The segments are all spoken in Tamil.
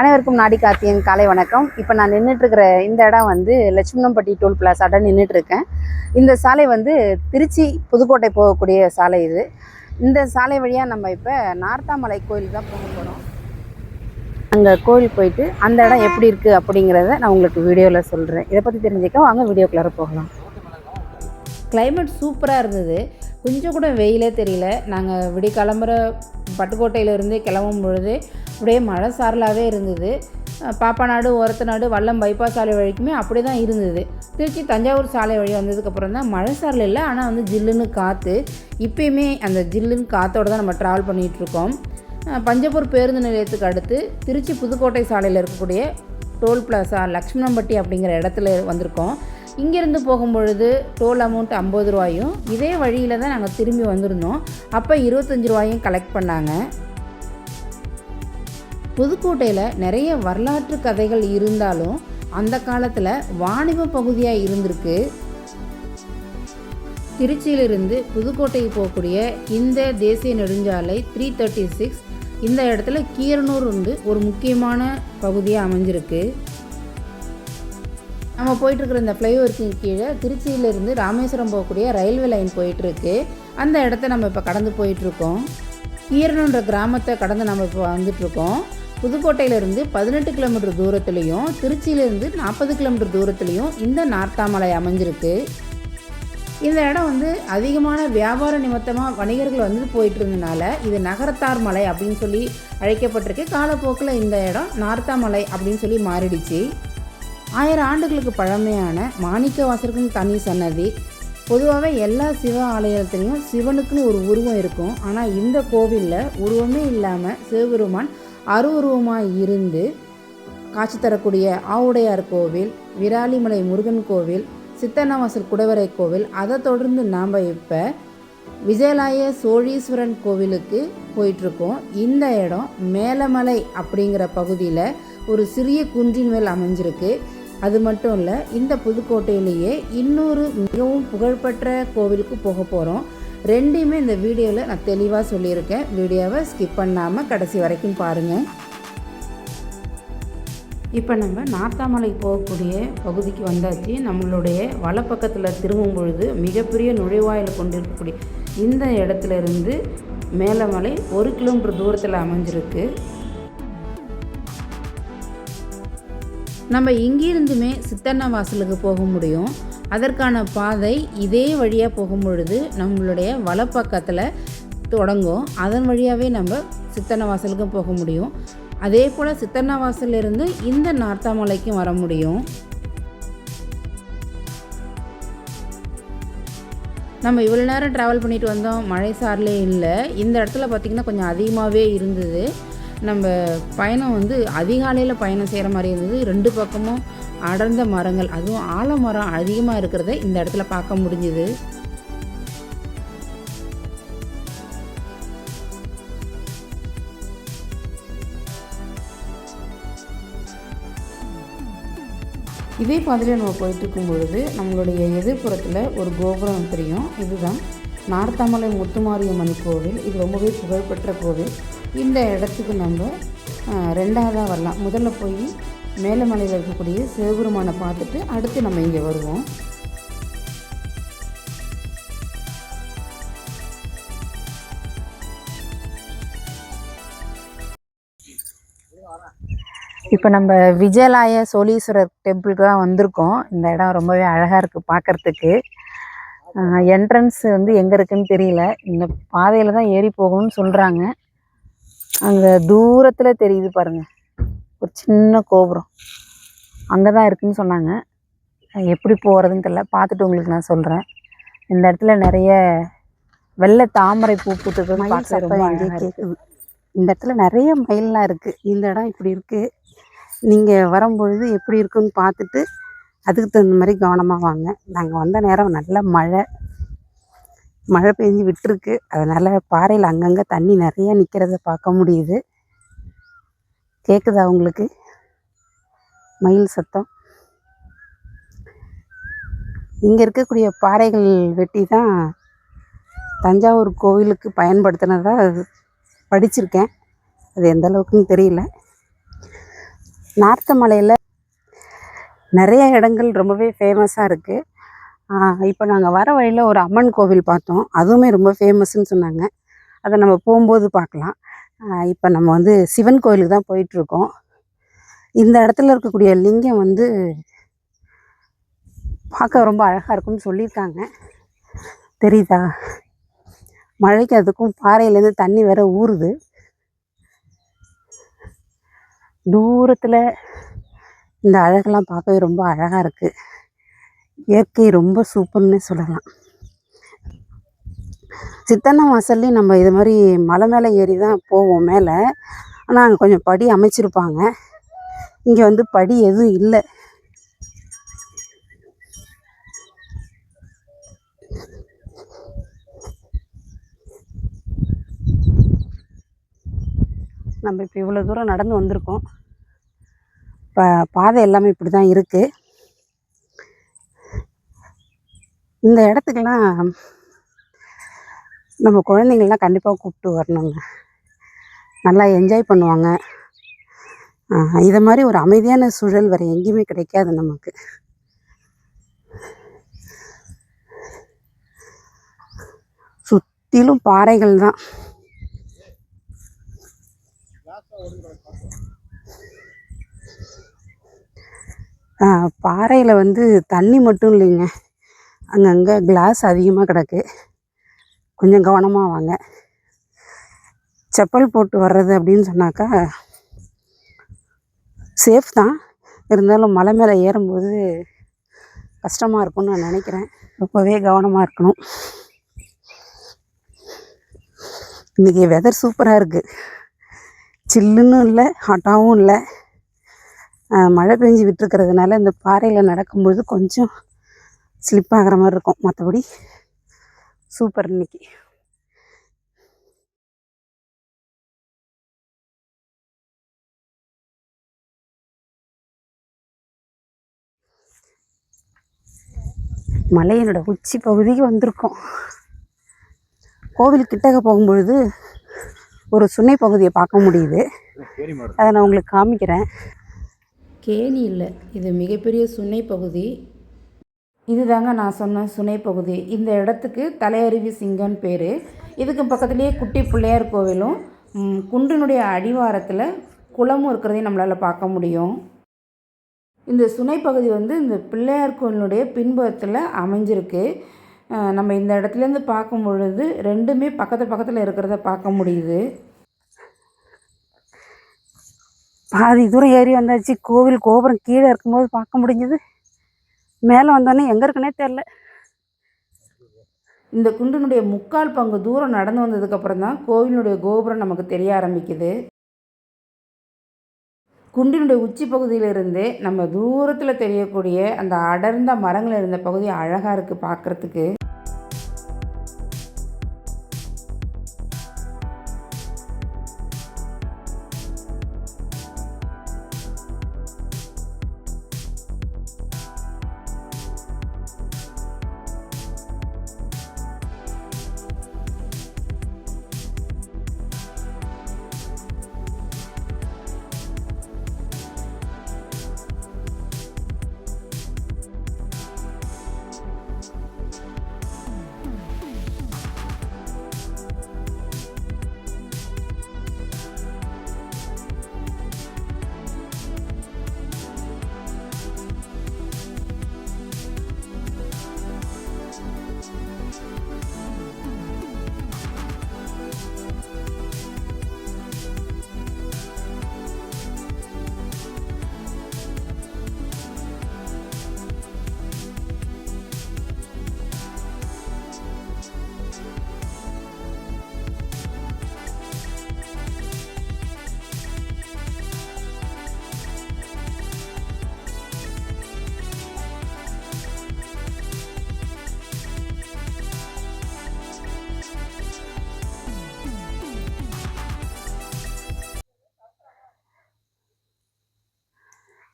அனைவருக்கும் நாடி காத்தியன் காலை வணக்கம். இப்போ நான் நின்றுட்டு இருக்கிற இந்த இடம் வந்து லட்சுமணம்பட்டி டோல் பிளாசாட்ட நின்றுட்டு இருக்கேன் இந்த சாலை வந்து திருச்சி புதுக்கோட்டை போகக்கூடிய சாலை இது. இந்த சாலை வழியாக நம்ம இப்போ நார்த்தாமலை கோயில் தான் போக போகிறோம் அங்கே கோயில் போயிட்டு அந்த இடம் எப்படி இருக்குது அப்படிங்கிறத நான் உங்களுக்கு வீடியோவில் சொல்கிறேன் இதை பற்றி தெரிஞ்சுக்க வாங்க வீடியோக்குள்ளார போகலாம். கிளைமேட் சூப்பராக இருந்தது. கொஞ்சம் கூட வெயிலே தெரியல. நாங்கள் விடிய கிளம்புற பட்டுக்கோட்டையிலேருந்து கிளம்பும் பொழுது அப்படியே மழை சாரலாகவே இருந்தது. அஹ் பாப்பாநாடு ஒரத்தநாடு வல்லம் பைபாஸ் சாலை வழிக்குமே அப்படி தான் இருந்தது. திருச்சி தஞ்சாவூர் சாலை வழி வந்ததுக்கப்புறம் தான் மழை சாரல் இல்லை. ஆனால் வந்து ஜில்லுன்னு காற்று இப்போயுமே அந்த ஜில்லுன்னு காற்றோடு தான் நம்ம ட்ராவல் பண்ணிகிட்ருக்கோம் பஞ்சப்பூர் பேருந்து நிலையத்துக்கு அடுத்து திருச்சி புதுக்கோட்டை சாலையில் இருக்கக்கூடிய டோல் பிளாசா லக்ஷ்மணம்பட்டி அப்படிங்கிற இடத்துல வந்திருக்கோம். இங்கேருந்து போகும்பொழுது டோல் அமௌண்ட் ஐம்பது ரூபாயும் இதே வழியில் தான் நாங்கள் திரும்பி வந்திருந்தோம். அப்போ இருபத்தஞ்சி ரூபாயும் கலெக்ட் பண்ணாங்க. புதுக்கோட்டையில் நிறைய வரலாற்று கதைகள் இருந்தாலும் அந்த காலத்தில் வாணிப பகுதியாக இருந்திருக்கு. திருச்சியிலிருந்து புதுக்கோட்டைக்கு போகக்கூடிய இந்த தேசிய நெடுஞ்சாலை த்ரீ தேர்ட்டி சிக்ஸ் இந்த இடத்துல கீரனூர் வந்து ஒரு முக்கியமான பகுதியாக அமைஞ்சிருக்கு. நம்ம போயிட்டுருக்கிற இந்த ஃப்ளைஓவருக்கு கீழே திருச்சியிலிருந்து ராமேஸ்வரம் போகக்கூடிய ரயில்வே லைன் போயிட்டுருக்கு. அந்த இடத்த நம்ம இப்போ கடந்து போயிட்டுருக்கோம். ஈரணுன்ற கிராமத்தை கடந்து நம்ம இப்போ வந்துட்டுருக்கோம். புதுக்கோட்டையிலிருந்து பதினெட்டு கிலோமீட்டர் தூரத்துலேயும் திருச்சியிலேருந்து நாற்பது கிலோமீட்டர் தூரத்துலேயும் இந்த நார்த்தாமலை அமைஞ்சிருக்கு. இந்த இடம் வந்து அதிகமான வியாபார நிமித்தமாக வணிகர்கள் வந்து போயிட்டு இருந்தனால இது நகரத்தார் மலை அப்படின்னு சொல்லி அழைக்கப்பட்டிருக்கு. காலப்போக்கில் இந்த இடம் நார்த்தாமலை அப்படின்னு சொல்லி மாறிடுச்சு. ஆயிரம் ஆண்டுகளுக்கு பழமையான மாணிக்க வாசருக்குன்னு தனி சன்னதி. பொதுவாகவே எல்லா சிவ ஆலயத்துலேயும் சிவனுக்குன்னு ஒரு உருவம் இருக்கும். ஆனால் இந்த கோவிலில் உருவமே இல்லாமல் சிவபெருமான் அருவுருவமாய் இருந்து காட்சி தரக்கூடிய ஆவுடையார் கோவில் விராலிமலை முருகன் கோவில் சித்தன்னவாசல் குடவரை கோவில் அதை தொடர்ந்து நாம் இப்போ விஜயலாய சோழீஸ்வரன் கோவிலுக்கு போயிட்டுருக்கோம். இந்த இடம் மேலமலை அப்படிங்கிற பகுதியில் ஒரு சிறிய குன்றின் மேல் அமைஞ்சிருக்கு. அது மட்டும் இல்லை இந்த புதுக்கோட்டையிலேயே இன்னொரு மிகவும் புகழ்பெற்ற கோவிலுக்கு போக போகிறோம் ரெண்டையுமே இந்த வீடியோவில் நான் தெளிவாக சொல்லியிருக்கேன். வீடியோவை ஸ்கிப் பண்ணாமல் கடைசி வரைக்கும் பாருங்கள் இப்போ நம்ம நார்த்தாமலை போகக்கூடிய பகுதிக்கு வந்தாச்சு. நம்மளுடைய வலப்பக்கத்தில் திரும்பும் பொழுது மிகப்பெரிய நுழைவாயில் கொண்டிருக்கக்கூடிய இந்த இடத்துல இருந்து மேலமலை ஒரு கிலோமீட்டர் தூரத்தில் அமைஞ்சிருக்கு. நம்ம இங்கிருந்துமே சித்தன்ன வாசலுக்கு போக முடியும். அதற்கான பாதை இதே வழியாக போகும் பொழுது நம்மளுடைய வலப்பக்கத்தில் தொடங்கும். அதன் வழியாகவே நம்ம சித்தன்ன வாசலுக்கு போக முடியும். அதே போல் சித்தண்ணா இந்த நார்த்தாமலைக்கும் வர முடியும். நம்ம இவ்வளோ நேரம் ட்ராவல் பண்ணிட்டு வந்தோம். மழை சார்லே இல்லை. இந்த இடத்துல பார்த்திங்கன்னா கொஞ்சம் அதிகமாகவே இருந்தது. நம்ம பயணம் வந்து அதிகாலையில் பயணம் செய்கிற மாதிரி இருந்தது. ரெண்டு பக்கமும் அடர்ந்த மரங்கள். அதுவும் ஆலமரம் அதிகமாக இருக்கிறத இந்த இடத்துல பார்க்க முடிஞ்சுது. இதே மாதிரி நம்ம போயிட்டு இருக்கும் பொழுது நம்மளுடைய எதிர்ப்புறத்தில் ஒரு கோபுரம் தெரியும். இதுதான் நார்த்தாமலை முத்துமாரியம்மன் கோவில். இது ரொம்பவே புகழ்பெற்ற கோவில். இந்த இடத்துக்கு நம்ம ரெண்டாவதாக வரலாம். முதல்ல போய் மேலமலையில் இருக்கக்கூடிய சிவபெருமானை பார்த்துட்டு அடுத்து நம்ம இங்கே வருவோம். இப்போ நம்ம விஜயலாய சோழீஸ்வரர் டெம்பிளுக்கு தான் வந்திருக்கோம். இந்த இடம் ரொம்பவே அழகாக இருக்குது பார்க்குறதுக்கு. என்ட்ரன்ஸ் வந்து எங்கே இருக்குன்னு தெரியல. இந்த பாதையில் தான் ஏறி போகணும்னு சொல்கிறாங்க அங்கே தூரத்தில் தெரியுது பாருங்க. ஒரு சின்ன கோபுரம். அங்கே தான் இருக்குன்னு சொன்னாங்க. எப்படி போகிறதுன்னு தெரியல. பார்த்துட்டு உங்களுக்கு நான் சொல்கிறேன் இந்த இடத்துல நிறைய வெள்ளை தாமரை பூ பூத்துக்கிறது பார்க்க ரொம்ப. கேட்குது இந்த இடத்துல நிறைய மயில்லாம் இருக்குது இந்த இடம் இப்படி இருக்குது நீங்கள் வரும்பொழுது எப்படி இருக்குன்னு பார்த்துட்டு அதுக்கு தகுந்த மாதிரி கவனமாக வாங்க. நாங்கள் வந்த நேரம் நல்ல மழை. மழை பெஞ்சு விட்டுருக்கு. அதனால் பாறையில் அங்கங்கே தண்ணி நிறையா நிற்கிறத பார்க்க முடியுது. கேட்குதா உங்களுக்கு? மயில் சத்தம். இங்கே இருக்கக்கூடிய பாறைகள் வெட்டி தான் தஞ்சாவூர் கோவிலுக்கு பயன்படுத்தினதாக படிச்சிருக்கேன். அது எந்த அளவுக்குன்னு தெரியல. நார்த்த மலையில் நிறைய இடங்கள் ரொம்பவே ஃபேமஸாக இருக்குது இப்போ நாங்கள் வர வழியில் ஒரு அம்மன் கோவில் பார்த்தோம். அதுவுமே ரொம்ப ஃபேமஸ்ன்னு சொன்னாங்க. அதை நம்ம போகும்போது பார்க்கலாம். இப்போ நம்ம வந்து சிவன் கோயிலுக்கு தான் போயிட்டுருக்கோம். இந்த இடத்துல இருக்கக்கூடிய லிங்கம் வந்து பார்க்க ரொம்ப அழகாக இருக்கும்னு சொல்லியிருக்காங்க. தெரியுதா? மழைக்கு அதுக்கும் பாறையிலேருந்து தண்ணி வேற ஊறுது. தூரத்தில் இந்த அழகெல்லாம் பார்க்கவே ரொம்ப அழகாக இருக்குது இயற்கை ரொம்ப சூப்பர்னு சொல்லலாம். சித்தன்ன வாசல்லையும் நம்ம இது மாதிரி மலை மேலே ஏறி தான் போவோம் மேலே. ஆனால் அங்கே கொஞ்சம் படி அமைச்சிருப்பாங்க. இங்கே வந்து படி எதுவும் இல்லை. நம்ம இப்போ இவ்வளோ தூரம் நடந்து வந்திருக்கோம். இப்போ பாதை எல்லாமே இப்படி தான் இருக்குது இந்த இடத்துக்கெல்லாம் நம்ம குழந்தைங்கள்லாம் கண்டிப்பாக கூப்பிட்டு வரணுங்க. நல்லா என்ஜாய் பண்ணுவாங்க. இதை மாதிரி ஒரு அமைதியான சூழல் வேறு எங்கேயுமே கிடைக்காது நமக்கு. சுற்றிலும் பாறைகள் தான். பாறையில் வந்து தண்ணி மட்டும் இல்லைங்க. அங்கங்கே கிளாஸ் அதிகமாக கிடக்கு. கொஞ்சம் கவனமாக வாங்க. செப்பல் போட்டு வர்றது அப்படின்னு சொன்னாக்கா சேஃப் தான். இருந்தாலும் மலை மேலே ஏறும்போது கஷ்டமாக இருக்கும்னு நான் நினைக்கிறேன். ரொம்பவே கவனமாக இருக்கணும். இன்றைக்கி வெதர் சூப்பராக இருக்குது சில்லுன்னு இல்லை ஹாட்டாகவும் இல்லை. மழை பெஞ்சு விட்டுருக்கிறதுனால இந்த பாறையில் நடக்கும்போது கொஞ்சம் ஸ்லிப் ஆகிற மாதிரி இருக்கும். மற்றபடி சூப்பர் இன்னைக்கு. மலையினோட உச்சி பகுதிக்கு வந்திருக்கோம். கோவில் கிட்டக்க போகும்பொழுது ஒரு சுனை பகுதியை பார்க்க முடியுது. அதை நான் உங்களுக்கு காமிக்கிறேன். கேணி இல்லை. இது மிகப்பெரிய சுனை பகுதி. இதுதாங்க நான் சொன்ன சுனை பகுதி. இந்த இடத்துக்கு தலையருவி சிங்கம்னு பேர். இதுக்கு பக்கத்துலேயே குட்டி பிள்ளையார் கோவிலும் குன்றினுடைய அடிவாரத்தில் குளமும் இருக்கிறதையும் நம்மளால் பார்க்க முடியும். இந்த சுனை பகுதி வந்து இந்த பிள்ளையார் கோவிலுடைய பின்புறத்தில் அமைஞ்சிருக்கு. நம்ம இந்த இடத்துலேருந்து பார்க்கும் பொழுது ரெண்டுமே பக்கத்து பக்கத்தில் இருக்கிறத பார்க்க முடியுது. பாதி தூரம் ஏறி வந்தாச்சு. கோவில் கோபுரம் கீழே இருக்கும்போது பார்க்க முடிஞ்சது. மேலே வந்தோடனே எங்கே இருக்குன்னே தெரில. இந்த குண்டினுடைய முக்கால் பங்கு தூரம் நடந்து வந்ததுக்கப்புறம் தான் கோவிலினுடைய கோபுரம் நமக்கு தெரிய ஆரம்பிக்குது. குண்டினுடைய உச்சி பகுதியிலிருந்து நம்ம தூரத்தில் தெரியக்கூடிய அந்த அடர்ந்த மரங்கள் இருந்த பகுதி அழகாக இருக்குது பார்க்குறதுக்கு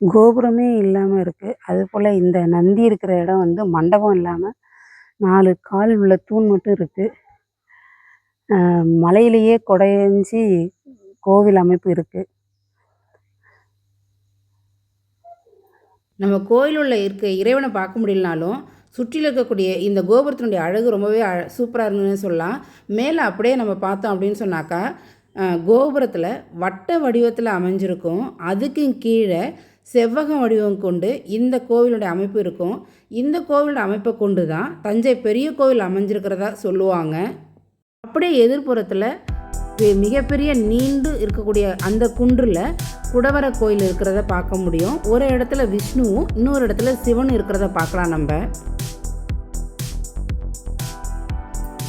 கோபுரமே இல்லாமல் இருக்குது அதுபோல் இந்த நந்தி இருக்கிற இடம் வந்து மண்டபம் இல்லாமல் நாலு கால் உள்ள தூண் மட்டும் இருக்குது மலையிலேயே குடையஞ்சி கோவில் அமைப்பு இருக்குது நம்ம கோயிலுள்ள இருக்க இறைவனை பார்க்க முடியலனாலும் சுற்றில இருக்கக்கூடிய இந்த கோபுரத்தினுடைய அழகு ரொம்பவே அழ சூப்பராக இருந்ததுன்னு சொல்லலாம். மேலே அப்படியே நம்ம பார்த்தோம் அப்படின்னு சொன்னாக்கா கோபுரத்தில் வட்ட வடிவத்தில் அமைஞ்சிருக்கும். அதுக்கும் கீழே செவ்வக வடிவம் கொண்டு இந்த கோவிலுடைய அமைப்பு இருக்கும். இந்த கோவிலோட அமைப்பை கொண்டு தான் தஞ்சை பெரிய கோவில் அமைஞ்சிருக்கிறதா சொல்லுவாங்க. அப்படியே எதிர்ப்புறத்தில் மிகப்பெரிய நீண்டு இருக்கக்கூடிய அந்த குன்றில் குடவர கோயில் இருக்கிறத பார்க்க முடியும். ஒரு இடத்துல விஷ்ணுவும் இன்னொரு இடத்துல சிவன் இருக்கிறத பார்க்கலாம் நம்ம.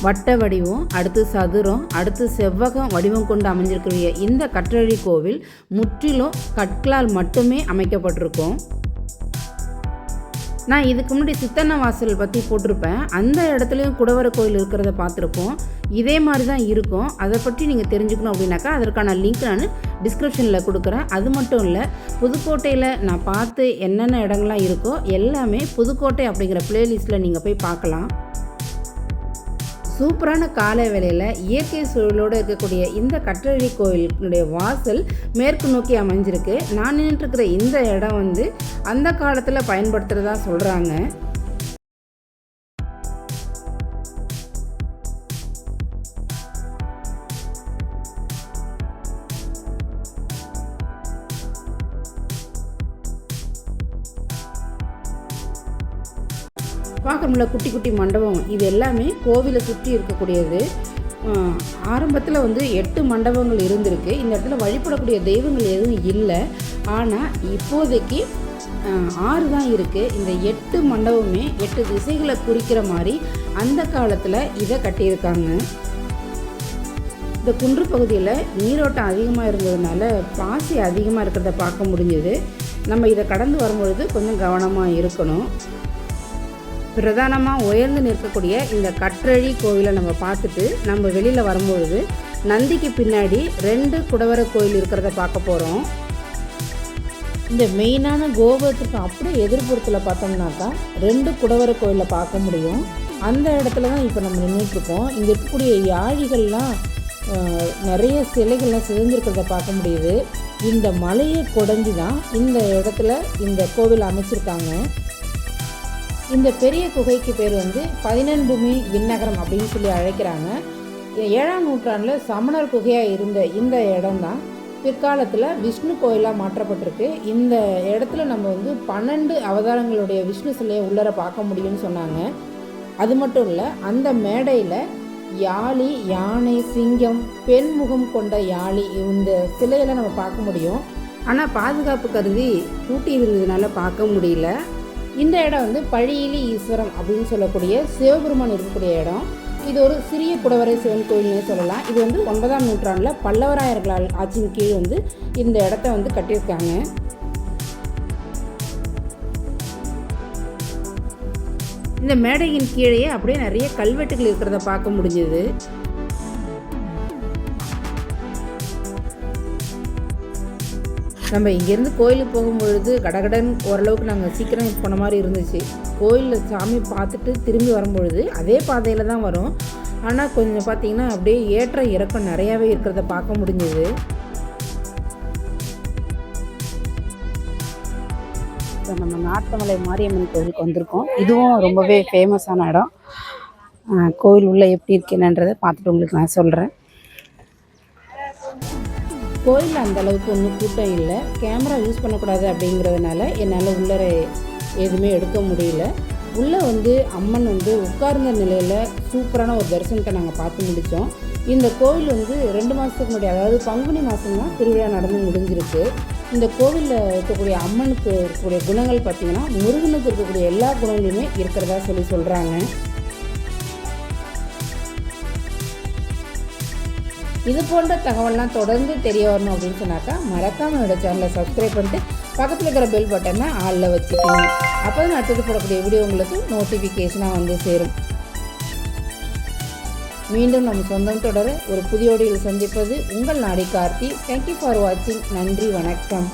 வட்ட வடிவம் அடுத்து சதுரம் அடுத்து செவ்வகம் வடிவம் கொண்டு அமைஞ்சிருக்கிற இந்த கற்றழி கோவில் முற்றிலும் கற்களால் மட்டுமே அமைக்கப்பட்டிருக்கும். நான் இதுக்கு முன்னாடி சித்தன்ன வாசல் பற்றி போட்டிருப்பேன். அந்த இடத்துலையும் குடவர கோயில் இருக்கிறத பார்த்துருப்போம். இதே மாதிரி தான் இருக்கும். அதை பற்றி நீங்கள் தெரிஞ்சுக்கணும் அப்படின்னாக்கா அதற்கான லிங்க் நான் டிஸ்கிரிப்ஷனில் கொடுக்குறேன். அது மட்டும் இல்லை புதுக்கோட்டையில் நான் பார்த்து என்னென்ன இடங்கள்லாம் இருக்கோ எல்லாமே புதுக்கோட்டை அப்படிங்கிற பிளேலிஸ்ட்டில் நீங்கள் போய் பார்க்கலாம். சூப்பரான காலை வேளையில் இயற்கை சூழலோடு இருக்கக்கூடிய இந்த கற்றழி கோயிலுடைய வாசல் மேற்கு நோக்கி அமைஞ்சிருக்கு. நான் நின்றுட்டுருக்கிற இந்த இடம் வந்து அந்த காலத்தில் பயன்படுத்துகிறதா சொல்கிறாங்க பார்க்குறோம்ல குட்டி குட்டி மண்டபம். இது எல்லாமே கோவிலை சுற்றி இருக்கக்கூடியது. ஆரம்பத்தில் வந்து எட்டு மண்டபங்கள் இருந்திருக்கு. இந்த இடத்துல வழிபடக்கூடிய தெய்வங்கள் எதுவும் இல்லை. ஆனால் இப்போதைக்கு ஆறு தான் இருக்குது இந்த எட்டு மண்டபமே எட்டு திசைகளை குறிக்கிற மாதிரி அந்த காலத்தில் இதை கட்டியிருக்காங்க. இந்த குன்று பகுதியில் நீரோட்டம் அதிகமாக இருந்ததுனால பாசி அதிகமாக இருக்கிறத பார்க்க முடிஞ்சது. நம்ம இதை கடந்து வரும்பொழுது கொஞ்சம் கவனமாக இருக்கணும். பிரதானமாக உயர்ந்து நிற்கக்கூடிய இந்த கற்றழி கோவிலை நம்ம பார்த்துட்டு நம்ம வெளியில் வரும்பொழுது நந்திக்கு பின்னாடி ரெண்டு குடவர கோயில் இருக்கிறத பார்க்க போகிறோம் இந்த மெயினான கோபுரத்துக்கு அப்படியே எதிர்ப்புறத்தில் பார்த்தோம்னாக்கா ரெண்டு குடவர கோயிலை பார்க்க முடியும். அந்த இடத்துல தான் இப்போ நம்ம நின்றுட்டுருக்கோம் இங்கே இருக்கக்கூடிய யாழிகள்லாம் நிறைய சிலைகள்லாம் சிதைஞ்சிருக்கிறத பார்க்க முடியுது. இந்த மலையை குடஞ்சி தான் இந்த இடத்துல இந்த கோவில் அமைச்சிருக்காங்க. இந்த பெரிய குகைக்கு பேர் வந்து பதினெண்பூமி விண்ணகரம் அப்படின்னு சொல்லி அழைக்கிறாங்க. ஏழாம் நூற்றாண்டில் சமணர் குகையாக இருந்த இந்த இடம்தான் பிற்காலத்தில் விஷ்ணு கோயிலாக மாற்றப்பட்டிருக்கு. இந்த இடத்துல நம்ம வந்து பன்னெண்டு அவதாரங்களுடைய விஷ்ணு சிலையை உள்ளர பார்க்க முடியும்னு சொன்னாங்க. அது மட்டும் இல்லை அந்த மேடையில் யாழி யானை சிங்கம் பெண்முகம் கொண்ட யாழி இந்த சிலையெல்லாம் நம்ம பார்க்க முடியும். ஆனால் பாதுகாப்பு கருதி கூட்டி இருந்ததுனால பார்க்க முடியல. இந்த இடம் வந்து பழியிலி ஈஸ்வரம் அப்படின்னு சொல்லக்கூடிய சிவபெருமான் இருக்கக்கூடிய இடம். இது ஒரு சிறிய குடவரை சிவன் கோயில்னே சொல்லலாம். இது வந்து ஒன்பதாம் நூற்றாண்டில் பல்லவராயர்களால் ஆட்சியின் கீழ் வந்து இந்த இடத்த வந்து கட்டியிருக்காங்க. இந்த மேடையின் கீழே அப்படியே நிறைய கல்வெட்டுகள் இருக்கிறத பார்க்க முடிஞ்சது. நம்ம இங்கேருந்து கோயிலுக்கு போகும்பொழுது கடகடன் ஓரளவுக்கு நாங்கள் சீக்கிரம் போன மாதிரி இருந்துச்சு. கோயிலில் சாமி பார்த்துட்டு திரும்பி வரும்பொழுது அதே பாதையில் தான் வரும். ஆனால் கொஞ்சம் பார்த்தீங்கன்னா அப்படியே ஏற்ற இறக்கம் நிறையாவே இருக்கிறத பார்க்க முடிஞ்சது. இப்போ நம்ம நாட்டமலை மாரியம்மன் கோவிலுக்கு வந்திருக்கோம். இதுவும் ரொம்பவே ஃபேமஸான இடம். கோவில் உள்ளே எப்படி இருக்கேனன்றதை பார்த்துட்டு உங்களுக்கு நான் சொல்கிறேன் கோயிலில் அந்த அளவுக்கு ஒன்றும் கூட்டம் இல்லை. கேமரா யூஸ் பண்ணக்கூடாது அப்படிங்கிறதுனால என்னால் உள்ளர எதுவுமே எடுக்க முடியல. உள்ளே வந்து அம்மன் வந்து உட்கார்ந்த நிலையில் சூப்பரான ஒரு தரிசனத்தை நாங்கள் பார்த்து முடித்தோம். இந்த கோவில் வந்து ரெண்டு மாதத்துக்கு முன்னாடி அதாவது பங்குனி மாதம் தான் திருவிழா நடந்து முடிஞ்சிருக்கு. இந்த கோவிலில் இருக்கக்கூடிய அம்மனுக்கு இருக்கக்கூடிய குணங்கள் பார்த்திங்கன்னா முருகனுக்கு இருக்கக்கூடிய எல்லா குணங்களுமே இருக்கிறதா சொல்லி சொல்கிறாங்க இது போன்ற தகவல்லாம் தொடர்ந்து தெரிய வரணும் அப்படின்னு சொன்னாக்கா மறக்காமல் என்னோடய சேனலை சப்ஸ்கிரைப் பண்ணிட்டு பக்கத்தில் இருக்கிற பெல் பட்டனை ஆளில் வச்சுக்கோங்க. அப்போ தான் அடுத்தது போடக்கூடிய வீடியோ உங்களுக்கு நோட்டிஃபிகேஷனாக வந்து சேரும். மீண்டும் நம்ம சொந்தம் தொடர ஒரு புதியோடியில் சந்திப்பது உங்கள் நாடி கார்த்தி. தேங்க்யூ ஃபார் வாட்சிங் நன்றி வணக்கம்.